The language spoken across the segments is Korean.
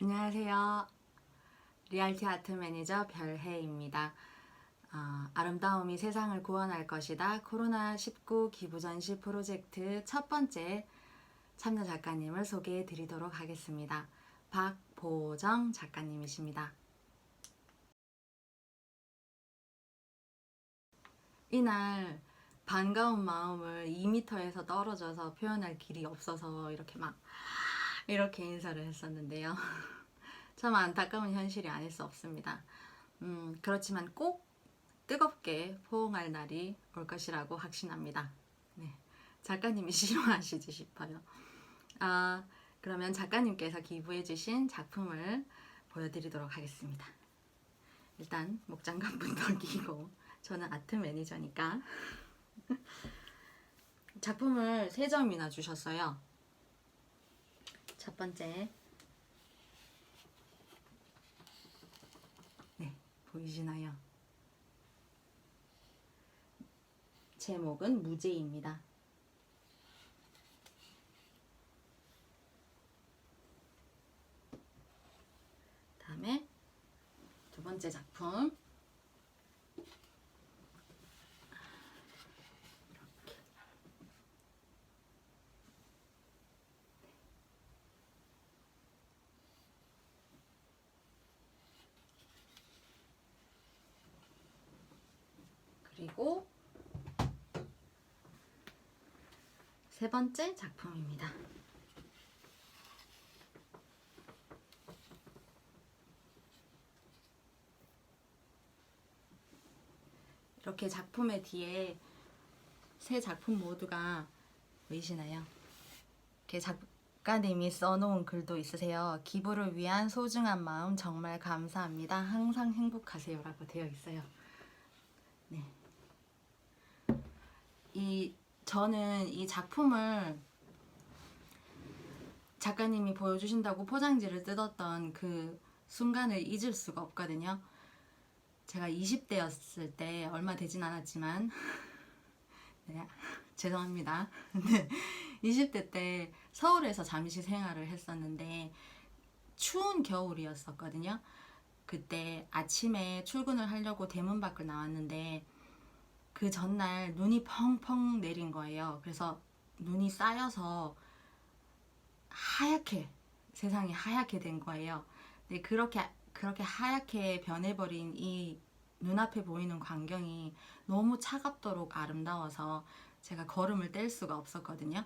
안녕하세요. 리얼티 아트 매니저 별혜입니다. 아, 아름다움이 세상을 구원할 것이다. 코로나19 기부전시 프로젝트 첫 번째 참여 작가님을 소개해 드리도록 하겠습니다. 박보정 작가님이십니다. 이날 반가운 마음을 2m에서 떨어져서 표현할 길이 없어서 이렇게 막 이렇게 인사를 했었는데요. 참 안타까운 현실이 아닐 수 없습니다. 음, 그렇지만 꼭 뜨겁게 포옹할 날이 올 것이라고 확신합니다. 네. 작가님이 싫어하시지 싶어요. 아, 그러면 작가님께서 기부해주신 작품을 보여드리도록 하겠습니다. 일단 목장갑부터 끼고 저는 아트 매니저니까 작품을 세 점이나 주셨어요. 첫 번째 네 보이시나요? 제목은 무제입니다. 다음에 두 번째 작품 그리고 세 번째 작품입니다. 이렇게 작품의 뒤에 세 작품 모두가 보이시나요? 이렇게 작가님이 써놓은 글도 있으세요. 기부를 위한 소중한 마음 정말 감사합니다. 항상 행복하세요라고 되어 있어요. 네. 이 저는 이 작품을 작가님이 보여주신다고 포장지를 뜯었던 그 순간을 잊을 수가 없거든요. 제가 20대였을 때 얼마 되진 않았지만 네, 죄송합니다. 네, 20대 때 서울에서 잠시 생활을 했었는데 추운 겨울이었었거든요. 그때 아침에 출근을 하려고 대문 밖을 나왔는데 그 전날 눈이 펑펑 내린 거예요. 그래서 눈이 쌓여서 하얗게 세상이 하얗게 된 거예요. 근데 그렇게 그렇게 하얗게 변해버린 이 눈앞에 보이는 광경이 너무 차갑도록 아름다워서 제가 걸음을 뗄 수가 없었거든요.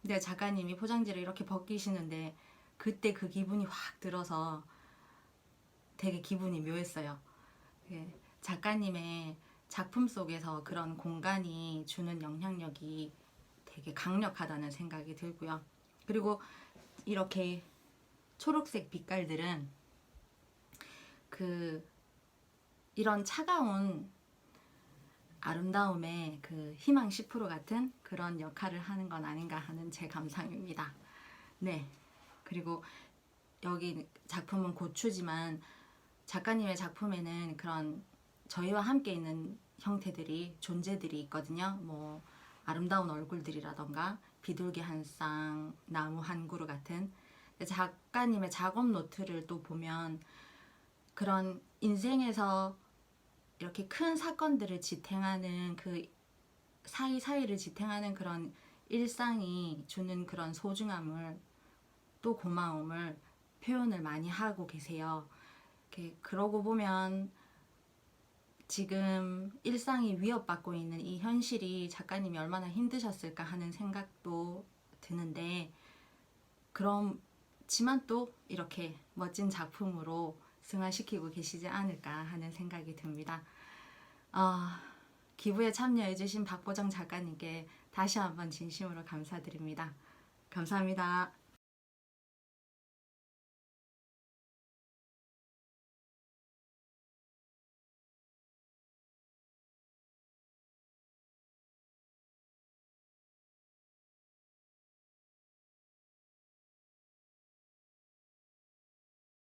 근데 작가님이 포장지를 이렇게 벗기시는데 그때 그 기분이 확 들어서 되게 기분이 묘했어요. 예, 작가님의 작품 속에서 그런 공간이 주는 영향력이 되게 강력하다는 생각이 들고요. 그리고 이렇게 초록색 빛깔들은 그 이런 차가운 아름다움의 그 희망 10% 같은 그런 역할을 하는 건 아닌가 하는 제 감상입니다. 네. 그리고 여기 작품은 고추지만 작가님의 작품에는 그런 저희와 함께 있는 형태들이 존재들이 있거든요. 뭐 아름다운 얼굴들이라던가 비둘기 한 쌍, 나무 한 그루 같은 작가님의 작업 노트를 또 보면 그런 인생에서 이렇게 큰 사건들을 지탱하는 그 사이사이를 지탱하는 그런 일상이 주는 그런 소중함을 또 고마움을 표현을 많이 하고 계세요. 이렇게 그러고 보면 지금 일상이 위협받고 있는 이 현실이 작가님이 얼마나 힘드셨을까 하는 생각도 드는데 그렇지만 또 이렇게 멋진 작품으로 승화시키고 계시지 않을까 하는 생각이 듭니다. 어, 기부에 참여해주신 박보정 작가님께 다시 한번 진심으로 감사드립니다. 감사합니다.